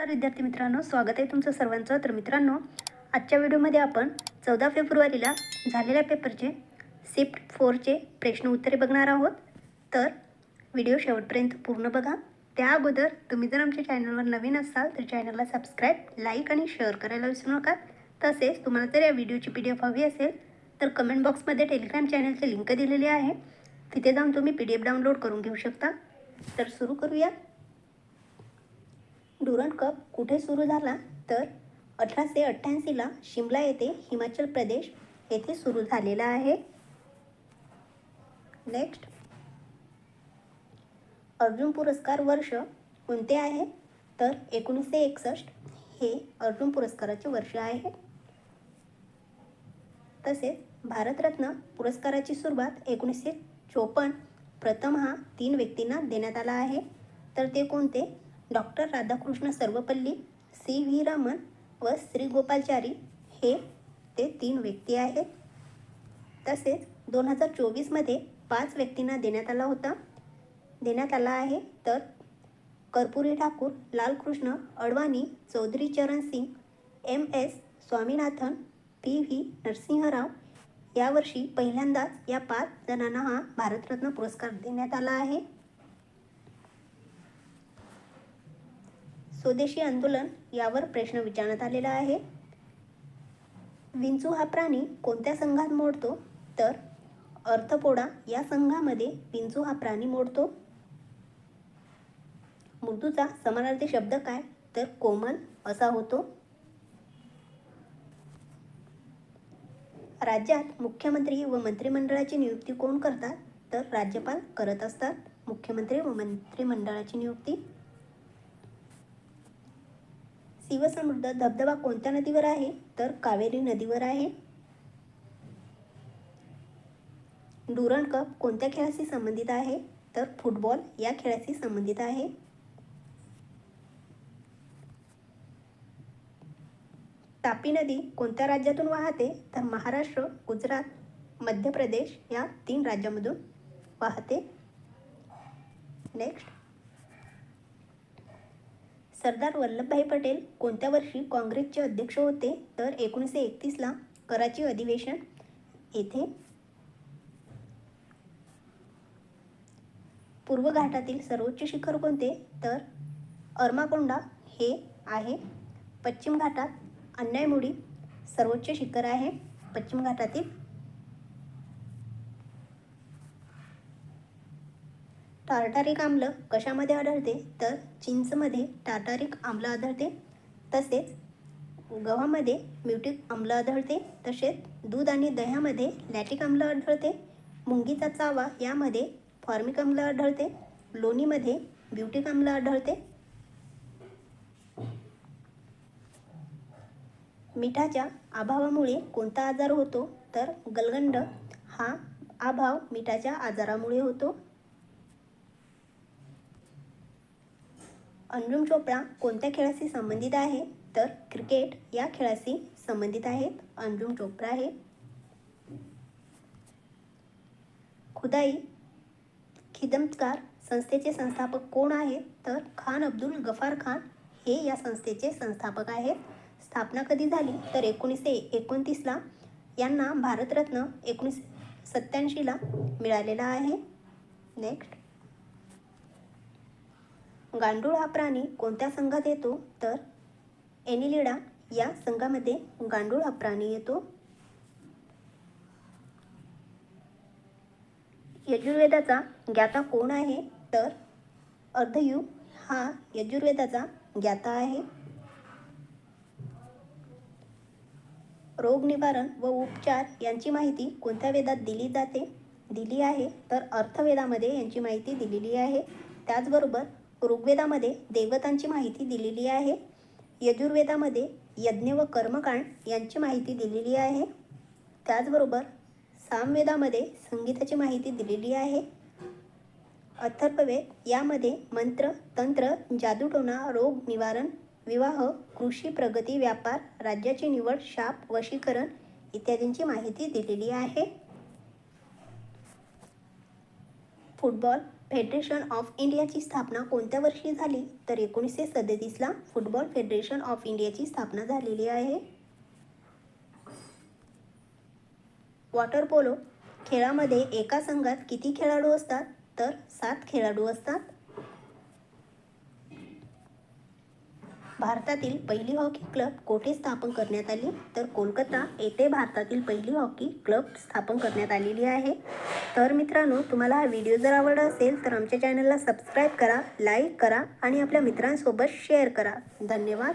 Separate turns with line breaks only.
तर विद्यार्थी मित्रांनो स्वागत आहे तुमचं सर्वांचं. तर मित्रांनो आजच्या व्हिडिओमध्ये आपण चौदा फेब्रुवारीला झालेल्या पेपरचे शिफ्ट फोरचे प्रश्न उत्तरे बघणार आहोत. तर व्हिडिओ शेवटपर्यंत पूर्ण बघा. त्या अगोदर तुम्ही जर आमच्या चॅनलवर नवीन असाल तर चॅनलला सबस्क्राईब लाईक आणि शेअर करायला विसरू नका. तसेच तुम्हाला जर या व्हिडिओची पी डी एफ हवी असेल तर कमेंट बॉक्समध्ये टेलिग्राम चॅनलची लिंक दिलेली आहे. तिथे जाऊन तुम्ही पी डी एफ डाउनलोड करून घेऊ शकता. तर सुरू करूया. डुरंड कप कुठे सुरू झाला तर अठराशे अठ्ठ्याऐंशीला शिमला येथे हिमाचल प्रदेश येथे सुरू झालेला आहे. नेक्स्ट अर्जुन पुरस्कार वर्ष कोणते आहे? तर एकोणीसशे एकसष्ट हे अर्जुन पुरस्काराचे वर्ष आहे. तसेच भारतरत्न पुरस्काराची सुरुवात एकोणीसशे चोपन्न प्रथम हा तीन व्यक्तींना देण्यात आला आहे. तर ते कोणते? Doctor Radhakrishna Sarvepalli C. V. Raman व श्री. गोपालचारी हे ते तीन व्यक्ती आहेत. तसेच दोन हजार चोवीसमध्ये पाच व्यक्तींना देण्यात आला होता. देण्यात आला आहे तर Karpoori Thakur Lalkrishna Advani Chaudhary Charan Singh M. S. Swaminathan P. V. Narasimha Rao यावर्षी पहिल्यांदाच या पाच जणांना हा भारतरत्न पुरस्कार देण्यात आला आहे. स्वदेशी आंदोलन यावर प्रश्न विचारण्यात आलेला आहे. विंचू हा प्राणी कोणत्या संघात मोडतो? तर अर्थपोडा या संघामध्ये विंचू हा प्राणी मोडतो. मृदूचा समानार्थी शब्द काय? तर कोमल असा होतो. राज्यात मुख्यमंत्री व मंत्रिमंडळाची नियुक्ती कोण करतात? तर राज्यपाल करत असतात. मुख्यमंत्री व मंत्रिमंडळाची नियुक्ती. शिवसमुद्र धबधबा कोणत्या नदीवर आहे? तर कावेरी नदीवर आहे. डुरण कप कोणत्या खेळाशी संबंधित आहे? तर फुटबॉल या खेळाशी संबंधित आहे. तापी नदी कोणत्या राज्यातून वाहते? तर महाराष्ट्र गुजरात मध्य प्रदेश या तीन राज्यामधून वाहते. नेक्स्ट सरदार वल्लभभाई पटेल कोणत्या वर्षी काँग्रेसचे अध्यक्ष होते? तर एकोणीसशे एकतीसला कराची अधिवेशन येथे पूर्व घाटातील सर्वोच्च शिखर कोणते? तर अर्माकोंडा हे आहे. पश्चिम घाटात अन्यायमुडी सर्वोच्च शिखर आहे. पश्चिम घाटातील टार्टारिक आम्ल कशामध्ये आढळते? तर चिंचमध्ये टार्टारिक आम्ल आढळते तसेच गव्हामध्ये म्युटिक आम्ल आढळते तसेच दूध आणि दह्यामध्ये लॅटिक आम्ल आढळते मुंगीचा चावा यामध्ये फॉर्मिक आम्ल आढळते लोणीमध्ये ब्युटिक आम्ल आढळते. मिठाच्या अभावामुळे कोणता आजार होतो? तर गलगंड हा अभाव मिठाच्या आजारामुळे होतो. अनुम चोपडा कोणत्या खेळाशी संबंधित आहे? तर क्रिकेट या खेळाशी संबंधित आहेत. अनुम चोपडा हे. खुदाई खिदमतकार संस्थेचे संस्थापक कोण आहेत तर खान अब्दुल गफार खान हे या संस्थेचे संस्थापक आहेत. स्थापना कधी झाली? तर एकोणीसशे एकोणतीसला यांना भारतरत्न एकोणीस सत्याऐंशीला मिळालेला आहे. नेक्स्ट गांडूळ हा प्राणी कोणत्या संघात येतो? तर एनिलिडा या संघामध्ये गांडूळ हा प्राणी येतो. यजुर्वेदाचा ज्ञाता कोण आहे? तर अर्धयू हा यजुर्वेदाचा ज्ञाता आहे. रोग निवारण व उपचार यांची माहिती कोणत्या वेदात दिली जाते? दिली आहे. तर अर्थवेदामध्ये यांची माहिती दिलेली आहे. त्याचबरोबर ऋग्वेदामध्ये देवतांची माहिती दिलेली आहे. यजुर्वेदामध्ये यज्ञ व कर्मकांड यांची माहिती दिलेली आहे. त्याचबरोबर सामवेदामध्ये संगीताची माहिती दिलेली आहे. अथर्ववेद यामध्ये मंत्र तंत्र जादूटोणा रोग निवारण विवाह कृषी प्रगती व्यापार राज्याची निवड शाप वशीकरण इत्यादींची माहिती दिलेली आहे. फुटबॉल फेडरेशन ऑफ इंडियाची स्थापना कोणत्या वर्षी झाली? तर एकोणीसशे सदतीसला फुटबॉल फेडरेशन ऑफ इंडियाची स्थापना झालेली आहे. वॉटर पोलो खेळामध्ये एका संघात किती खेळाडू असतात? तर सात खेळाडू असतात. भारतातील पहिली हॉकी क्लब कोठे स्थापन करण्यात आली? तर कोलकाता येथे भारतातील पहिली हॉकी क्लब स्थापन करण्यात आलेली आहे. तर मित्रांनो तुम्हाला हा व्हिडिओ जर आवडला असेल तर आमच्या चॅनलला सबस्क्राईब करा लाईक करा आणि आपल्या मित्रांसोबत शेअर करा. धन्यवाद.